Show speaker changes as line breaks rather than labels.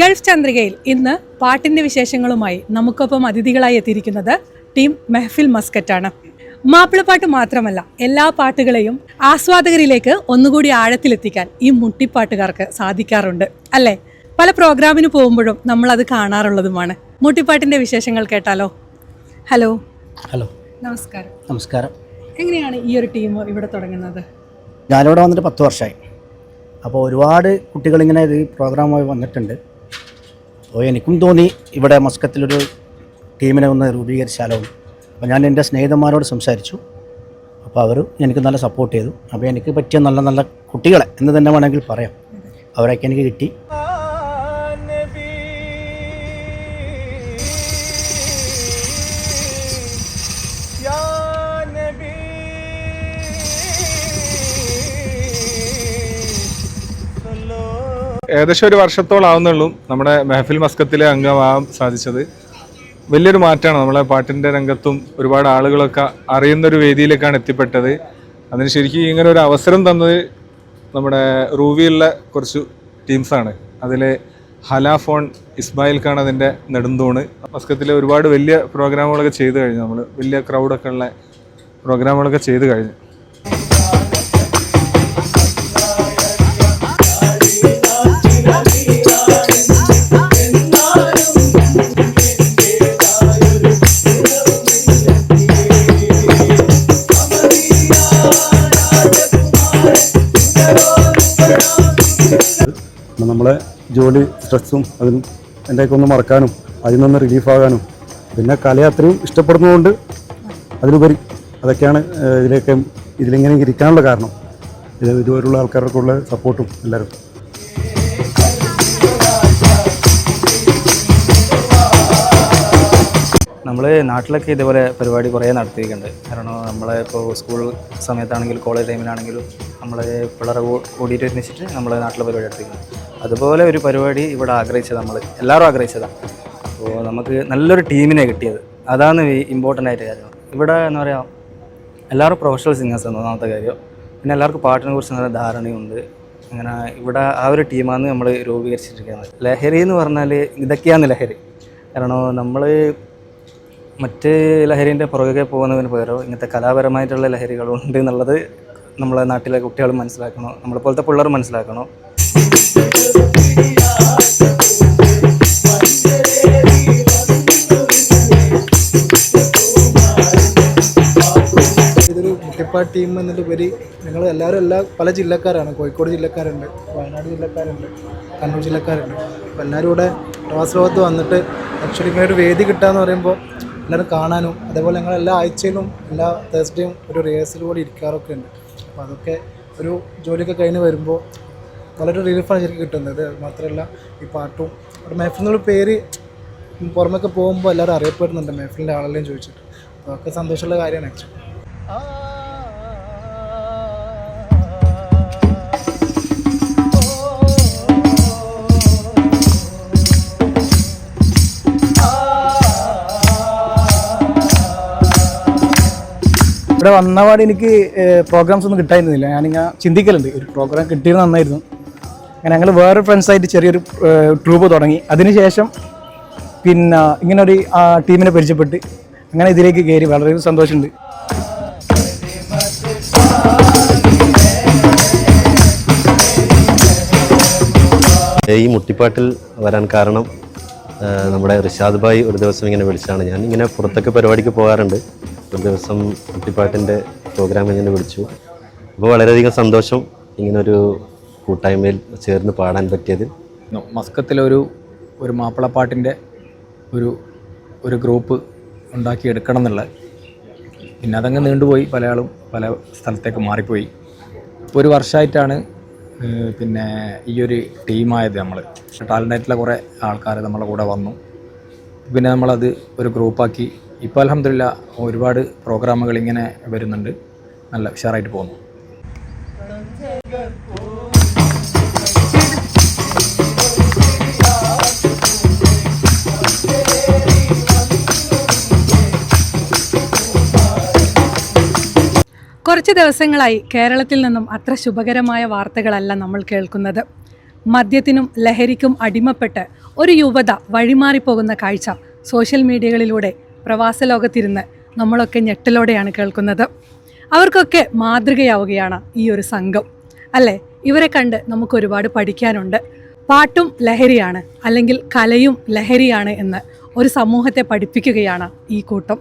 Gulf ചന്ദ്രികയിൽ ഇന്ന് പാട്ടിന്റെ വിശേഷങ്ങളുമായി നമുക്കൊപ്പം അതിഥികളായി എത്തിയിരിക്കുന്നത് ടീം മെഹഫിൽ മസ്കറ്റാണ്. മാപ്പിളപ്പാട്ട് മാത്രമല്ല എല്ലാ പാട്ടുകളെയും ആസ്വാദകരിലേക്ക് ഒന്നുകൂടി ആഴത്തിലെത്തിക്കാൻ ഈ മുട്ടിപ്പാട്ടുകാർക്ക് സാധിക്കാറുണ്ട് അല്ലേ? പല പ്രോഗ്രാമിന് പോകുമ്പോഴും നമ്മൾ അത് കാണാറുള്ളതുമാണ്. മുട്ടിപ്പാട്ടിന്റെ വിശേഷങ്ങൾ കേട്ടാലോ? ഹലോ?
ഹലോ.
നമസ്കാരം.
നമസ്കാരം.
എങ്ങനെയാണ് ഈ ഒരു ടീം ഇവിടെ തുടങ്ങുന്നത്?
ഞാനിവിടെ വന്നിട്ട് പത്ത് വർഷമായി. അപ്പോൾ ഒരുപാട് കുട്ടികളിങ്ങനെ ഈ പ്രോഗ്രാമായി വന്നിട്ടുണ്ട്. അപ്പോൾ എനിക്കും തോന്നി ഇവിടെ മസ്കത്തിലൊരു ടീമിനെ ഒന്ന് രൂപീകരിച്ചാലോ. അപ്പോൾ ഞാൻ എന്റെ സ്നേഹിതന്മാരോട് സംസാരിച്ചു. അപ്പോൾ അവർ എനിക്ക് നല്ല സപ്പോർട്ട് ചെയ്തു. അപ്പോൾ എനിക്ക് പറ്റിയ നല്ല നല്ല കുട്ടികളെ എന്ന് തന്നെ വേണമെങ്കിൽ പറയാം. അവരൊക്കെ എനിക്ക് കിട്ടി.
ഏകദേശം ഒരു വർഷത്തോളാവുന്നുള്ളൂ നമ്മുടെ മെഹഫിൽ മസ്കത്തിലെ അംഗമാകാൻ സാധിച്ചത്. വലിയൊരു മാറ്റമാണ് നമ്മളെ പാട്ടിന്റെ രംഗത്തും ഒരുപാട് ആളുകളൊക്കെ അറിയുന്ന ഒരു വേദിയിലേക്കാണ് എത്തിപ്പെട്ടത്. അതിന് ശരിക്കും ഇങ്ങനെ ഒരു അവസരം തന്നത് നമ്മുടെ റൂവിയുള്ള കുറച്ച് ടീംസാണ്. അതിൽ ഹലാഫോൺ ഖാൻ അതിന്റെ നെടുന്തൂണ്. മസ്കത്തിലെ ഒരുപാട് വലിയ പ്രോഗ്രാമുകളൊക്കെ ചെയ്തു കഴിഞ്ഞു. നമ്മൾ വലിയ ക്രൗഡൊക്കെ ഉള്ള പ്രോഗ്രാമുകളൊക്കെ ചെയ്തു കഴിഞ്ഞു.
നമ്മളെ ജോലി സ്ട്രെസ്സും അതിനും എന്റെയൊക്കെ ഒന്ന് മറക്കാനും അതിൽ നിന്ന് റിലീഫാകാനും പിന്നെ കല അത്രയും ഇഷ്ടപ്പെടുന്നതുകൊണ്ട് അതിലുപരി അതൊക്കെയാണ് ഇതിലേക്ക് ഇതിലിങ്ങനെ ഇരിക്കാനുള്ള കാരണം. ഇത് ഇതുവരെയുള്ള ആൾക്കാർക്കുള്ള സപ്പോർട്ടും എല്ലാവരും.
നമ്മൾ നാട്ടിലൊക്കെ ഇതേപോലെ പരിപാടി കുറേ നടത്തിയിട്ടുണ്ട്. കാരണം നമ്മളെ ഇപ്പോൾ സ്കൂൾ സമയത്താണെങ്കിലും കോളേജ് ടൈമിലാണെങ്കിലും നമ്മൾ പിള്ളേരെ കൂടിയിട്ട് ഒരുമിച്ചിട്ട് നമ്മൾ നാട്ടിലെ പരിപാടി നടത്തിയിട്ടുണ്ട്. അതുപോലെ ഒരു പരിപാടി ഇവിടെ ആഗ്രഹിച്ചത് നമ്മൾ എല്ലാവരും ആഗ്രഹിച്ചതാണ് അപ്പോൾ നമുക്ക് നല്ലൊരു ടീമിനെ കിട്ടിയത്. അതാണ് ഇമ്പോർട്ടന്റ് ആയിട്ട് കാര്യം. ഇവിടെ എന്ന് പറയുക എല്ലാവരും പ്രൊഫഷണൽ സിംഗേഴ്സ് ആണ് ഒന്നാമത്തെ കാര്യം. പിന്നെ എല്ലാവർക്കും പാട്ടിനെ കുറിച്ച് നല്ല ധാരണയുണ്ട്. അങ്ങനെ ഇവിടെ ആ ഒരു ടീമാണ് നമ്മൾ രൂപീകരിച്ചിരിക്കുന്നത് ലഹരി എന്ന് പറഞ്ഞാൽ ഇതൊക്കെയാണ് ലഹരി. കാരണം നമ്മൾ മറ്റ് ലഹരിന്റെ പുറകെ പോകുന്നതിന് പകരം ഇങ്ങനത്തെ കലാപരമായിട്ടുള്ള ലഹരികളുണ്ട് എന്നുള്ളത് നമ്മളെ നാട്ടിലെ കുട്ടികൾ മനസ്സിലാക്കണം. നമ്മളെ പോലത്തെ പിള്ളേർ മനസ്സിലാക്കണം.
ടീം എന്നതിലുപരി ഞങ്ങൾ എല്ലാവരും എല്ലാ പല ജില്ലക്കാരാണ്. കോഴിക്കോട് ജില്ലക്കാരുണ്ട് വയനാട് ജില്ലക്കാരുണ്ട് കണ്ണൂർ ജില്ലക്കാരുണ്ട്. അപ്പോൾ എല്ലാവരും ഇവിടെ പ്രവാസലോകത്ത് വന്നിട്ട് ആക്ച്വലി ഇങ്ങനെ ഒരു വേദി കിട്ടുക എന്ന് പറയുമ്പോൾ എല്ലാവരും കാണാനും അതേപോലെ ഞങ്ങൾ എല്ലാ ആഴ്ചയിലും എല്ലാ തേഴ്സ്ഡേയും ഒരു റിഹേഴ്സൽ പോലെ ഇരിക്കാറൊക്കെ ഉണ്ട്. അപ്പോൾ അതൊക്കെ ഒരു ജോലിയൊക്കെ കഴിഞ്ഞ് വരുമ്പോൾ വളരെ റിലീഫാണ് ശരിക്കും കിട്ടുന്നത്. മാത്രമല്ല ഈ പാട്ടും അവിടെ മെഹഫിൽ പേര് പുറമൊക്കെ പോകുമ്പോൾ എല്ലാവരും അറിയപ്പെടുന്നുണ്ട് മെഹഫിലിന്റെ ആളെല്ലാം ചോദിച്ചിട്ട്. അപ്പോൾ അതൊക്കെ സന്തോഷമുള്ള കാര്യമാണ് ആക്ച്വലി
ഇവിടെ വന്നപാട് എനിക്ക് പ്രോഗ്രാംസ് ഒന്നും കിട്ടായിരുന്നില്ല ഞാനിങ്ങനെ ചിന്തിക്കലുണ്ട്. ഒരു പ്രോഗ്രാം കിട്ടിയത് നന്നായിരുന്നു. അങ്ങനെ ഞങ്ങൾ വേറെ ഫ്രണ്ട്സായിട്ട് ചെറിയൊരു ട്രൂപ്പ് തുടങ്ങി. അതിനുശേഷം പിന്നെ ഇങ്ങനൊരു ടീമിനെ പരിചയപ്പെട്ട് അങ്ങനെ ഇതിലേക്ക് കയറി വളരെ സന്തോഷമുണ്ട്.
ഈ മുട്ടിപ്പാട്ടിൽ വരാൻ കാരണം നമ്മുടെ റിഷാദ് ഭായ് ഒരു ദിവസം ഇങ്ങനെ വിളിച്ചാണ്. ഞാൻ ഇങ്ങനെ പുറത്തൊക്കെ പരിപാടിക്ക് പോകാറുണ്ട്. ഒരു ദിവസം മുട്ടിപ്പാട്ടിന്റെ പ്രോഗ്രാം ഇങ്ങനെ വിളിച്ചു. അപ്പോൾ വളരെയധികം സന്തോഷം ഇങ്ങനൊരു കൂട്ടായ്മയിൽ ചേർന്ന് പാടാൻ പറ്റിയതിൽ
മസ്കത്തിലൊരു ഒരു മാപ്പിളപ്പാട്ടിന്റെ ഒരു ഒരു ഗ്രൂപ്പ് ഉണ്ടാക്കിയെടുക്കണം എന്നുള്ളത് പിന്നെ അതങ്ങ് നീണ്ടുപോയി പല ആളും പല സ്ഥലത്തേക്ക് മാറിപ്പോയി. ഇപ്പോൾ ഒരു വർഷമായിട്ടാണ് പിന്നെ ഈ ഒരു ടീമായത് നമ്മൾ ടാലന്റായിട്ടുള്ള കുറേ ആൾക്കാർ നമ്മളെ കൂടെ വന്നു. പിന്നെ നമ്മളത് ഒരു ഗ്രൂപ്പാക്കി. ഇപ്പോൾ അലഹമില്ല ഒരുപാട് പ്രോഗ്രാമുകൾ ഇങ്ങനെ വരുന്നുണ്ട്. നല്ല ഉഷാറായിട്ട് പോകുന്നു.
കുറച്ച് ദിവസങ്ങളായി കേരളത്തിൽ നിന്നും അത്ര ശുഭകരമായ വാർത്തകളല്ല നമ്മൾ കേൾക്കുന്നത്. മദ്യത്തിനും ലഹരിക്കും അടിമപ്പെട്ട് ഒരു യുവത വഴിമാറിപ്പോകുന്ന കാഴ്ച സോഷ്യൽ മീഡിയകളിലൂടെ പ്രവാസ ലോകത്തിരുന്ന് നമ്മളൊക്കെ ഞെട്ടലോടെയാണ് കേൾക്കുന്നത്. അവർക്കൊക്കെ മാതൃകയാവുകയാണ് ഈ ഒരു സംഘം. അല്ലേ? ഇവരെ കണ്ട് നമുക്ക് ഒരുപാട് പഠിക്കാനുണ്ട്. പാട്ടും ലഹരിയാണ് അല്ലെങ്കിൽ കലയും ലഹരിയാണ് എന്ന് ഒരു സമൂഹത്തെ പഠിപ്പിക്കുകയാണ് ഈ കൂട്ടം.